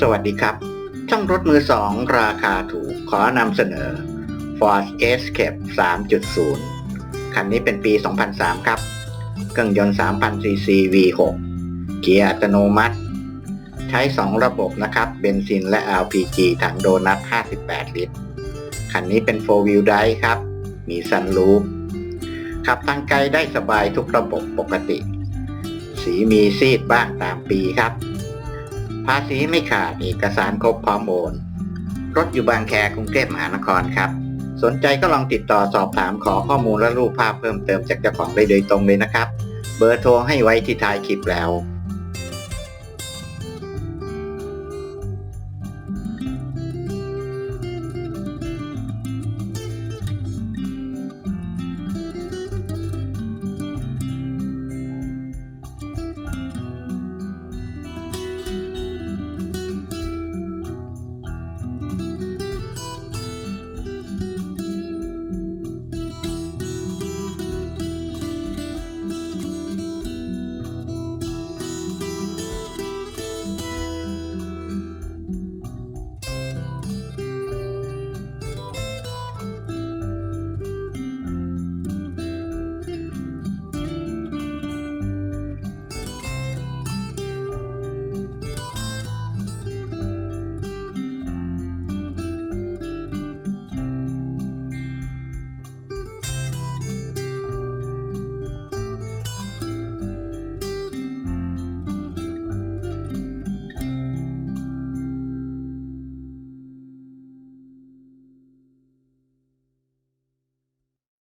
สวัสดีครับ ช่องรถมือสองราคาถูกขอนำเสนอ Ford Escape 3.0 คันนี้เป็นปี 2003 ครับ เครื่องยนต์ 3,000 cc V6 เกียร์อัตโนมัติ ใช้ 2 ระบบนะครับ เบนซินและ LPG ถังโดนัท 58 ลิตร คันนี้เป็น 4 wheel drive ครับ มีซันรูฟขับทางไกลได้สบายทุกระบบปกติ สีมีซีดบ้างตามปีครับ ภาษีไม่ขาดเอกสารครบพร้อมโอนรถอยู่บางแคกรุงเทพมหานครครับ สนใจก็ลองติดต่อสอบถามขอข้อมูลและรูปภาพเพิ่มเติมจากเจ้าของได้โดยตรงเลยนะครับ เบอร์โทรให้ไว้ที่ท้ายคลิปแล้ว